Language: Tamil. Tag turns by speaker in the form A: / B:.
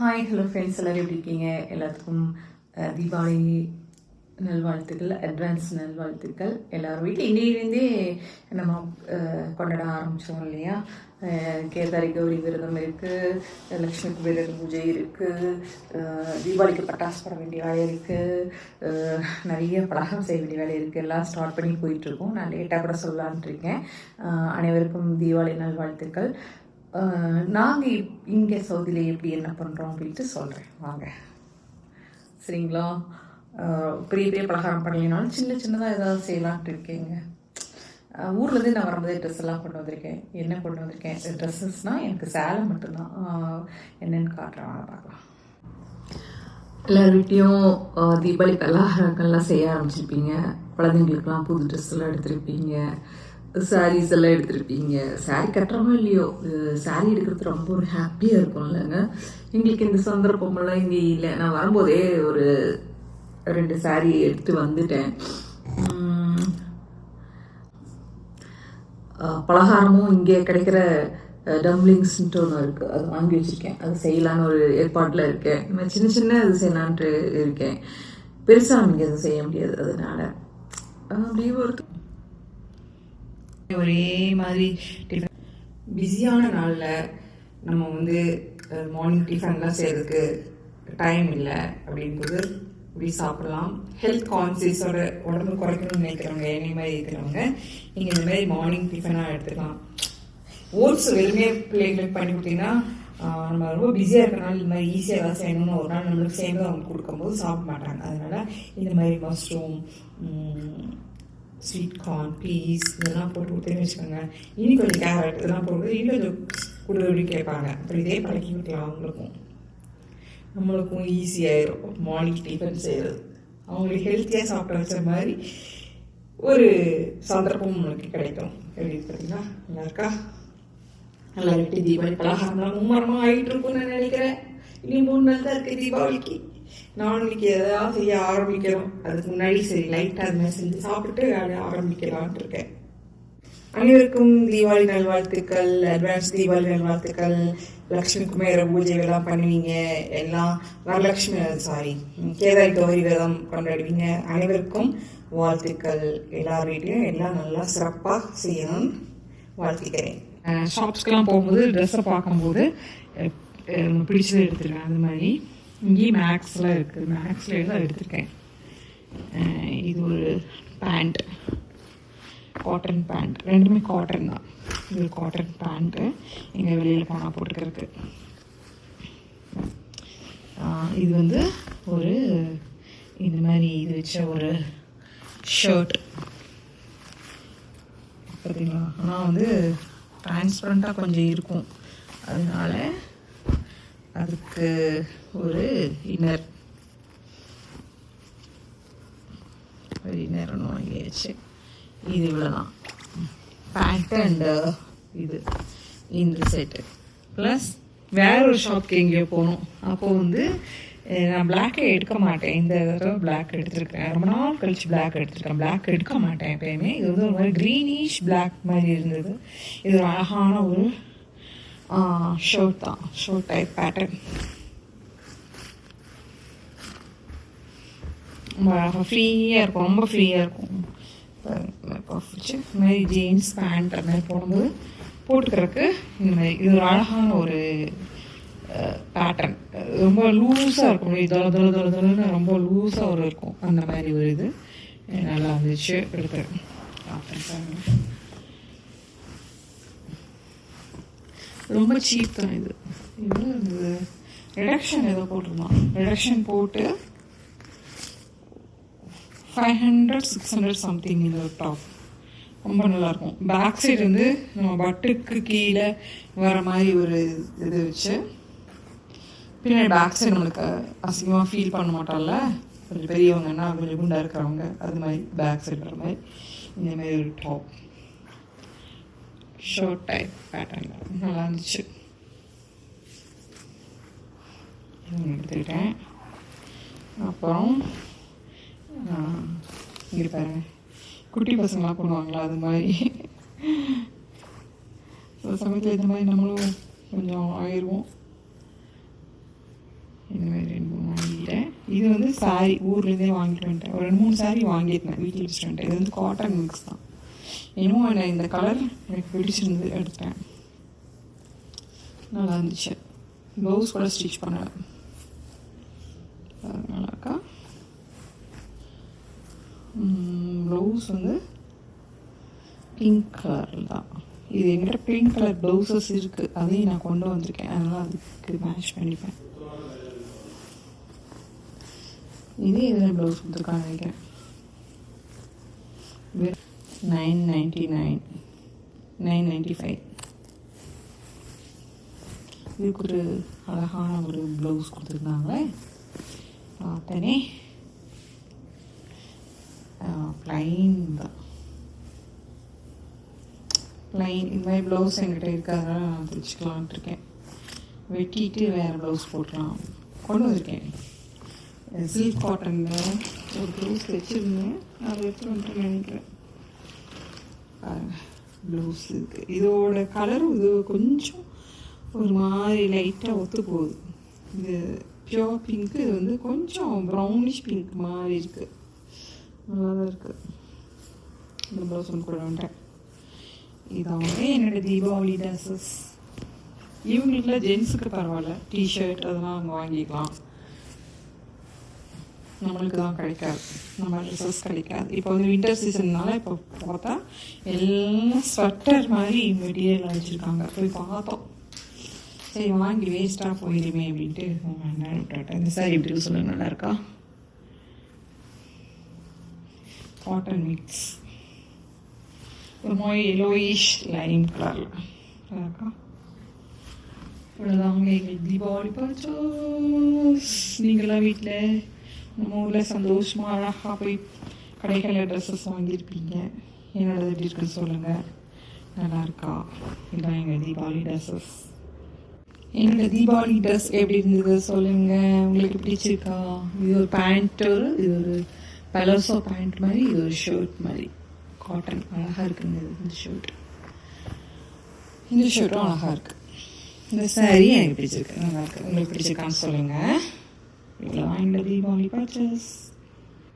A: ஹாய் ஹலோ ஃப்ரெண்ட்ஸ் எல்லோரும் எப்படி இருக்கீங்க? எல்லாத்துக்கும் தீபாவளி நல்வாழ்த்துக்கள் அட்வான்ஸ் நல்வாழ்த்துக்கள். எல்லாரும் வீட்டில் இன்னிலேருந்தே நம்ம கொண்டாட ஆரம்பித்தோம் இல்லையா? கேதாரி கௌரி விரதம் இருக்குது லக்ஷ்மி விரதம் பூஜை இருக்குது தீபாவளிக்கு பட்டாசு போட வேண்டிய வேலை இருக்குது நிறைய பலகாரம் செய்ய வேண்டிய வேலை இருக்குது எல்லாம் ஸ்டார்ட் பண்ணி போயிட்டுருக்கோம் நான் லேட்டாக கூட சொல்லலான்ட்டு இருக்கேன். அனைவருக்கும் தீபாவளி நல்வாழ்த்துக்கள். நாங்கள் இங்கே சவுதியில் எப்படி என்ன பண்ணுறோம் அப்படின்ட்டு சொல்கிறேன் வாங்க. சரிங்களா? பெரிய பெரிய பலகாரம் பண்ணலைனாலும் சின்ன சின்னதாக ஏதாவது செய்யலான்ட்டு இருக்கேங்க. ஊர்லேருந்து நான் வரும்போதே ட்ரெஸ் எல்லாம் கொண்டு வந்திருக்கேன். என்ன கொண்டு வந்திருக்கேன்? ட்ரெஸ்ஸஸ்னால் எனக்கு சேலை மட்டும்தான். என்னென்னு என்னன்னு காட்டுறேன். பார்க்கலாம். எல்லார் தீபாவளி பலகாரங்கள்லாம் செய்ய ஆரம்பிச்சிருப்பீங்க. குழந்தைங்களுக்குலாம் புது ட்ரெஸ்லாம் எடுத்திருப்பீங்க. சாரீஸ் எல்லாம் எடுத்திருப்பீங்க. சாரீ கட்டுறோமோ இல்லையோ? சாரீ எடுக்கிறது ரொம்ப ஒரு ஹாப்பியாக இருக்கும் இல்லைங்க எங்களுக்கு இந்த சந்தர்ப்பமெல்லாம் இங்கே இல்லை. நான் வரும்போதே ஒரு ரெண்டு சாரீ எடுத்து வந்துட்டேன். பலகாரமும் இங்கே கிடைக்கிற டம்ப்ளிங்ஸ்ன்ட்டு ஒன்று இருக்குது அது வாங்கி வச்சுருக்கேன். அது செய்யலான்னு ஒரு ஏற்பாட்டில் இருக்கேன். இந்த மாதிரி சின்ன சின்ன அது செய்யலான்ட்டு இருக்கேன். பெருசாக இங்கே எதுவும் செய்ய முடியாது. அதனால் அப்படியே ஒரு ஒரே மாதிரி டிஃபன் பிஸியான நாளில் நம்ம வந்து மார்னிங் டிஃபன்லாம் செய்யறதுக்கு டைம் இல்லை அப்படிங்கும்போது இப்படி சாப்பிடலாம். ஹெல்த் கான்சியஸோட உடம்பு குறைக்கணும்னு நினைக்கிறவங்க என்னை மாதிரி இருக்கிறவங்க நீங்கள் இந்த மாதிரி மார்னிங் டிஃபனாக எடுத்துக்கலாம். ஓட்ஸ் வெறுமே பிள்ளைங்களுக்கு பண்ணி கொடுத்தீங்கன்னா நம்ம ரொம்ப பிஸியாக இருக்கனால இந்த மாதிரி ஈஸியாக ஏதாவது செய்யணும்னு ஒரு நாள் நம்மளுக்கு சேர்ந்து அவங்க கொடுக்கும்போது சாப்பிட மாட்டாங்க. அதனால் இந்த மாதிரி மஷ்ரூம் ஸ்வீட் கார்ன் பீஸ் இதெல்லாம் போட்டு கொடுத்தேன்னு வச்சுக்கோங்க. இனி கொஞ்சம் கேரட் இதெல்லாம் போட்டு இன்னும் கொஞ்சம் கொடு அப்படின்னு கேட்பாங்க. அப்புறம் இதே பழக்கி விட்டுலாம் அவங்களுக்கும். நம்மளுக்கும் ஈஸியாயிரும் மார்னிங் டிஃபன் செய்கிறது அவங்களுக்கு ஹெல்த்தியாக சாப்பிட வச்ச மாதிரி ஒரு சந்தர்ப்பம் நம்மளுக்கு கிடைக்கும். எப்படி பார்த்தீங்கன்னா நல்லா இருக்கா? நல்லா இருக்கு தீபாவளி பலகாரம்லாம் மும்மரமாக ஆகிட்டு இருக்கும்னு நான் நினைக்கிறேன். இனி மூணு நாள் தான் இருக்கு தீபாவளிக்கு. நானும் இன்னைக்கு எதாவது செய்ய ஆரம்பிக்கிறோம் அதுக்கு முன்னாடி சரி லைட்டாக அது மாதிரி செஞ்சு சாப்பிட்டு அதை ஆரம்பிக்கலான்ட்டு இருக்கேன். அனைவருக்கும் தீபாவளி நல்வாழ்த்துக்கள் அட்வான்ஸ் தீபாவளி நல்வாழ்த்துக்கள் லக்ஷ்மி குமேர பூஜைகள்லாம் பண்ணுவீங்க எல்லாம் வரலட்சுமி சாரி கேதாரி கௌரி விரதம் கொண்டாடுவீங்க. அனைவருக்கும் வாழ்த்துக்கள். எல்லார் வீட்லையும் எல்லாம் நல்லா சிறப்பாக செய்யணும். வாழ்த்துக்கிறேன். ஷாப்ஸ்க்கெல்லாம் போகும்போது ட்ரெஸ்ஸை பார்க்கும்போது பிடிச்சது பிடிச்சதை எடுத்துருக்கேன் அந்த மாதிரி. இங்கேயும் மேக்ஸ்லாம் இருக்குது மேக்ஸில் தான் எடுத்திருக்கேன். இது ஒரு பேண்ட் காட்டன் பேண்ட் ரெண்டுமே காட்டன் தான். இது காட்டன் பேண்ட்டு எங்கே வெளியில் போனால் போட்டுக்கிறதுக்கு. இது வந்து ஒரு இந்த மாதிரி இது வச்ச ஒரு ஷர்ட் பார்த்தீங்களா ஆனால் வந்து டிரான்ஸ்பரண்ட்டாக கொஞ்சம் இருக்கும். அதனால அதுக்கு ஒரு இன்னர் ஒரு இன்னர் ஒன்று வாங்கியாச்சு. இது இவ்வளோதான் பேண்ட் அண்ட் uh, இது. இந்த செட்டு ப்ளஸ் வேற ஒரு ஷாப்க்கு எங்கேயோ போகணும் அப்போ வந்து நான் பிளாக்கே எடுக்க மாட்டேன். இந்த தடவை பிளாக் எடுத்திருக்கேன். ரொம்ப நாள் கழிச்சு பிளாக் எடுத்திருக்கேன். பிளாக் எடுக்க மாட்டேன் எப்பயுமே. இது வந்து ஒரு மாதிரி க்ரீனிஷ் பிளாக் மாதிரி இருந்தது. இது ஒரு அழகான ஒரு ஷர்ட் தான் ஷர்ட் டைப் பேட்டர்ன் ரொம்ப அழகாக ஃப்ரீயாக இருக்கும் ரொம்ப ஃப்ரீயாக இருக்கும் இப்போ இந்த மாதிரி ஜீன்ஸ் பேண்ட் அந்த மாதிரி போடும்போது போட்டுக்கிறதுக்கு இந்த மாதிரி இது ஒரு அழகான ஒரு பேட்டர்ன் ரொம்ப லூஸாக இருக்கும் இப்படி தொலை தொலை தொல ரொம்ப லூஸாக ஒரு இருக்கும் அந்த மாதிரி ஒரு இது நல்லா இருந்துச்சு எடுத்து பார்த்தேன் ரொம்ப சீப் தான் இது. இருந்தது ரிடக்ஷன் ஏதோ போட்டிருந்தான். ரிடக்ஷன் போட்டு five hundred six hundred something இந்த டாப் ரொம்ப நல்லாயிருக்கும். பேக் சைடு வந்து நம்ம பட்டுக்கு கீழே வர மாதிரி ஒரு இது வச்சு பின்னாடி பேக் சைடு நம்மளுக்கு அசிங்கமாக ஃபீல் பண்ண மாட்டோம்ல கொஞ்சம் பெரியவங்கன்னா கொஞ்சம் குண்டாக இருக்கிறவங்க அது மாதிரி பேக் சைடு வர மாதிரி இந்த மாதிரி ஒரு டாப் ஷர்ட் டைப் பேட்டர்னில் நல்லா இருந்துச்சு. எடுத்துக்கிட்டேன். அப்புறம் இங்கே பாருங்க குட்டி பசங்களாம் பண்ணுவாங்களா அது மாதிரி. சில சமயத்தில் இந்த மாதிரி நம்மளும் கொஞ்சம் ஆயிடுவோம்.
B: இந்த மாதிரி ரெண்டு மூணு வாங்கிட்டேன். இது வந்து சாரி ஊர்லேருந்தே வாங்கிட்டு வந்துட்டேன். ஒரு ரெண்டு மூணு சாரி வாங்கியிருந்தேன். வீட்டில் வச்சுட்டு வந்துட்டேன். இது வந்து காட்டன் மிக்ஸ் தான். என்னமோ என்ன இந்த கலர் எனக்கு பிடிச்சிருந்து எடுத்தேன். நல்லா இருந்துச்சு. ப்ளவுஸ் கூட ஸ்டிச் பண்ணலை. நல்லாக்கா ப்ளவுஸ் வந்து பிங்க் கலரில் தான். இது என்கிட்ட பிங்க் கலர் ப்ளவுசஸ் இருக்குது அதையும் நான் கொண்டு வந்திருக்கேன். அதனால் அதுக்கு மேட்ச் பண்ணிப்பேன். இது இதில் ப்ளவுஸ் கொடுத்துருக்கான்னு நினைக்கிறேன். Nine ninety nine nine ninety five இதுக்கு ஒரு அழகான ஒரு ப்ளவுஸ் கொடுத்துருக்காங்களே பார்த்தனே ப்ளைன் தான். ப்ளைன் இந்த மாதிரி ப்ளவுஸ் என்கிட்ட இருக்காதான் நான் தைச்சிக்கலான்ட்டு இருக்கேன். வெட்டிட்டு வேறு ப்ளவுஸ் போட்டுக்கலாம் கொண்டு வந்திருக்கேன். சில்க் காட்டனில் ஒரு ப்ளவுஸ் தைச்சிருந்தேன். அதை எடுத்து வந்துட்டு நினைக்கிறேன். ப்ளவுஸுக்கு இதோட கலரும் இது கொஞ்சம் ஒரு மாதிரி லைட்டாக ஒத்து போகுது. இது பியோர் பிங்க்கு இது வந்து கொஞ்சம் ப்ரௌனிஷ் பிங்க் மாதிரி இருக்குது நல்லா தான் இருக்குது இந்த ப்ளவுஸ் ஒன்று கூட வந்துட்டேன். இதான் வந்து தீபாவளி ட்ரெஸ்ஸஸ் ஈவினிங்கில் ஜென்ஸுக்கு பரவாயில்ல. டிஷர்ட் அதெல்லாம் அங்கே வாங்கிக்கலாம். நம்மளுக்கு தான் கிடைக்காது. நம்ம ட்ரெஸ்ஸஸ் கிடைக்காது. இப்போ வந்து வின்டர் சீசன்னால இப்போ பார்த்தா எல்லாம் ஸ்வெட்டர் மாதிரி மெட்டீரியல் அடிச்சிருக்காங்க. போய் பார்த்தோம். சரி வாங்கி வேஸ்ட்டாக போயிருமே அப்படின்ட்டு வேண்டாம் விட்டுட்டேன். இந்த சாரி எப்படி சொல்லுங்க நல்லா இருக்கா? காட்டன் மிக்ஸ் ஒரு மாதிரி எல்லோயிஷ் லைம் கலரில் இருக்கா? இவ்வளோதாங்க எங்கள் தீபாவளி பர்ச்சோஸ் நீங்களாம் வீட்டில் நம்ம ஊரில் சந்தோஷமாக அழகாக போய் கடைகளில் ட்ரெஸ்ஸஸ் வாங்கியிருப்பீங்க என்னோடது எப்படி இருக்குன்னு சொல்லுங்கள் நல்லா இருக்கா? இதான் எங்கள் தீபாவளி ட்ரெஸ்ஸஸ் எங்கள் தீபாவளி ட்ரெஸ் எப்படி இருந்தது சொல்லுங்கள் உங்களுக்கு பிடிச்சிருக்கா இது ஒரு பேண்ட் ஒரு இது ஒரு பலோசோ பேண்ட் மாதிரி இது ஒரு ஷர்ட் மாதிரி. காட்டன் அழகாக இருக்குங்க இந்த ஷர்ட் இந்த ஷர்ட்டும் அழகாக இருக்குது இந்த சாரி எனக்கு பிடிச்சிருக்கு. நல்லாயிருக்கு உங்களுக்கு பிடிச்சிருக்கான்னு சொல்லுங்கள் இவ்வளோ இந்த தீபாவளி பர்ச்சேஸ்